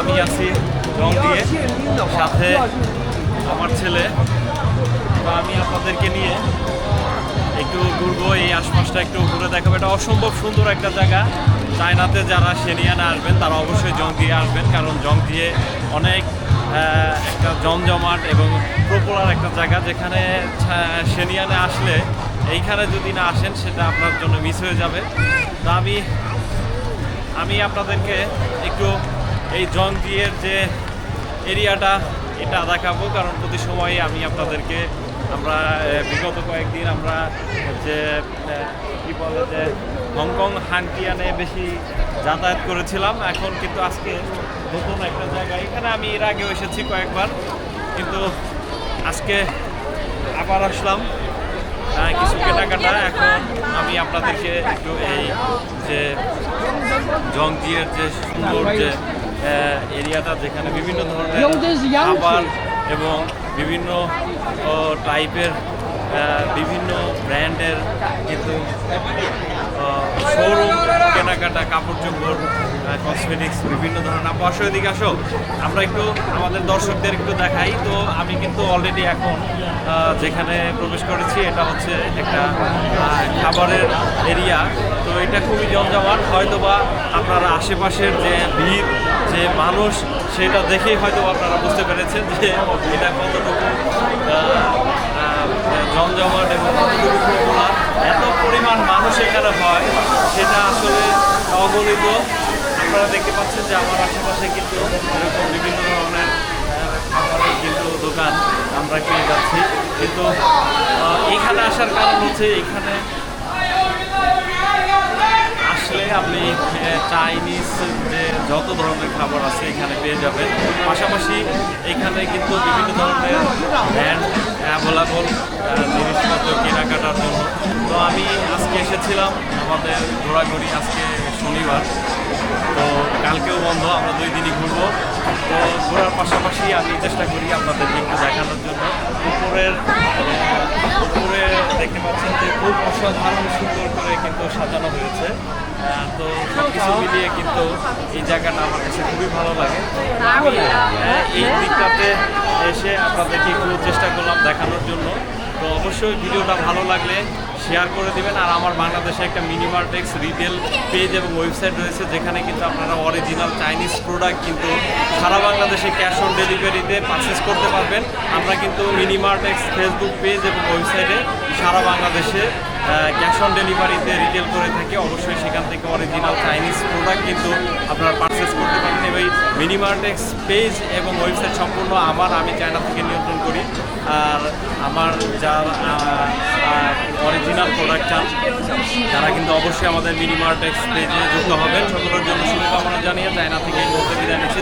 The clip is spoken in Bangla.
আমি আছি রং দিয়ে। সাথে আমার ছেলে। আমি আপনাদেরকে নিয়ে একটু ঘুরবো, এই আশপাশটা একটু ঘুরে দেখাবো। এটা অসম্ভব সুন্দর একটা জায়গা। চায়নাতে যারা সেনিয়ানে আসবেন, তারা অবশ্যই জং দিয়ে আসবেন, কারণ জং দিয়ে অনেক একটা জমজমাট এবং পপুলার একটা জায়গা, যেখানে সেনিয়ানে আসলে এইখানে যদি না আসেন, সেটা আপনার জন্য মিস হয়ে যাবে। তো আমি আমি আপনাদেরকে একটু এই জং দিয়ের যে এরিয়াটা, এটা দেখাবো কারণ প্রতি সময় আমি আপনাদেরকে আমরা বিগত কয়েকদিন আমরা যে কি বলে যে, হংকং হানটিয়ানে বেশি যাতায়াত করেছিলাম। এখন কিন্তু আজকে নতুন একটা জায়গা। এখানে আমি এর আগেও এসেছি কয়েকবার, কিন্তু আজকে আবার আসলাম। কিছু কেনাকাটা। এখন আমি আপনাদেরকে একটু এই যে জংজিয়ের যে সুন্দর যে এরিয়াটা যেখানে বিভিন্ন ধরনের খাবার এবং বিভিন্ন টাইপের বিভিন্ন ব্র্যান্ডের কিন্তু শোরুম কেনাকাটা কাপড় চোপড় কসমেটিক্স বিভিন্ন ধরনের। আপু, আসো এদিকে, আসো। আমরা একটু আমাদের দর্শকদের একটু দেখাই। তো আমি কিন্তু অলরেডি এখন যেখানে প্রবেশ করেছি, এটা হচ্ছে একটা খাবারের এরিয়া তো এটা খুবই জমজমাট। হয়তো বা আপনারা আশেপাশের যে ভিড়, যে মানুষ, সেটা দেখেই হয়তো আপনারা বুঝতে পেরেছেন যে এটা কতটুকু জমজমাট এবং কতটুকু। এত পরিমাণ মানুষ এখানে হয়, সেটা আসলে অগণিত। আপনারা দেখতে পাচ্ছেন যে আমার আশেপাশে কিন্তু এরকম বিভিন্ন ধরনের খাবারের কিন্তু দোকান আমরা পেয়ে যাচ্ছি। কিন্তু এখানে আসার কারণ হচ্ছে এখানে আসলে আপনি চাইনিজ যে যত ধরনের খাবার আছে এখানে পেয়ে যাবেন। পাশাপাশি এখানে কিন্তু বিভিন্ন ধরনের ব্র্যান্ড অ্যাভেলেবল জিনিসপত্র কেনাকাটার জন্য। তো আমি আজকে এসেছিলাম আমাদের ঘোরাঘুরি আজকে শনিবার। তো কালকেও বন্ধ আমরা দুই দিনই ঘুরবো। তো ঘোরার পাশাপাশি আমি চেষ্টা করি আপনাদেরকে একটু দেখানোর জন্য। উপরের আহ, উপরে দেখতে পাচ্ছেন যে খুব অসাধারণ সুন্দর করে কিন্তু সাজানো হয়েছে। তো সব কিছু মিলিয়ে কিন্তু এই জায়গাটা আমার কাছে খুবই ভালো লাগে। এই দিকটাতে এসে আপনাদেরকে একটু চেষ্টা করলাম দেখানোর জন্য। তো অবশ্যই ভিডিওটা ভালো লাগলে শেয়ার করে দিবেন। আর আমার বাংলাদেশে একটা মিনিমার্টেক্স রিটেল পেজ এবং ওয়েবসাইট রয়েছে, যেখানে কিন্তু আপনারা অরিজিনাল চাইনিজ প্রোডাক্ট কিন্তু সারা বাংলাদেশে ক্যাশ অন ডেলিভারিতে পারচেস করতে পারবেন। আমরা কিন্তু মিনিমার্টেক্স ফেসবুক পেজ এবং ওয়েবসাইটে সারা বাংলাদেশে ক্যাশ অন ডেলিভারিতে রিটেল করে থাকি। অবশ্যই সেখান থেকে অরিজিনাল চাইনিজ প্রোডাক্ট কিন্তু আপনারা পারচেস করতে পারেন। এবং মিনিমার্টেক্স পেজ এবং ওয়েবসাইট সম্পূর্ণ আমার, আমি চায়না থেকে নিয়ন্ত্রণ করি। আর আমার যা অরিজিনাল প্রোডাক্ট চান, তারা কিন্তু অবশ্যই আমাদের মিনিমার্টেক্স পেজে যুক্ত হবেন। সকলের জন্য শুভকামনা জানিয়ে চায়না থেকে মুহূর্তে বিদায় নিচ্ছি।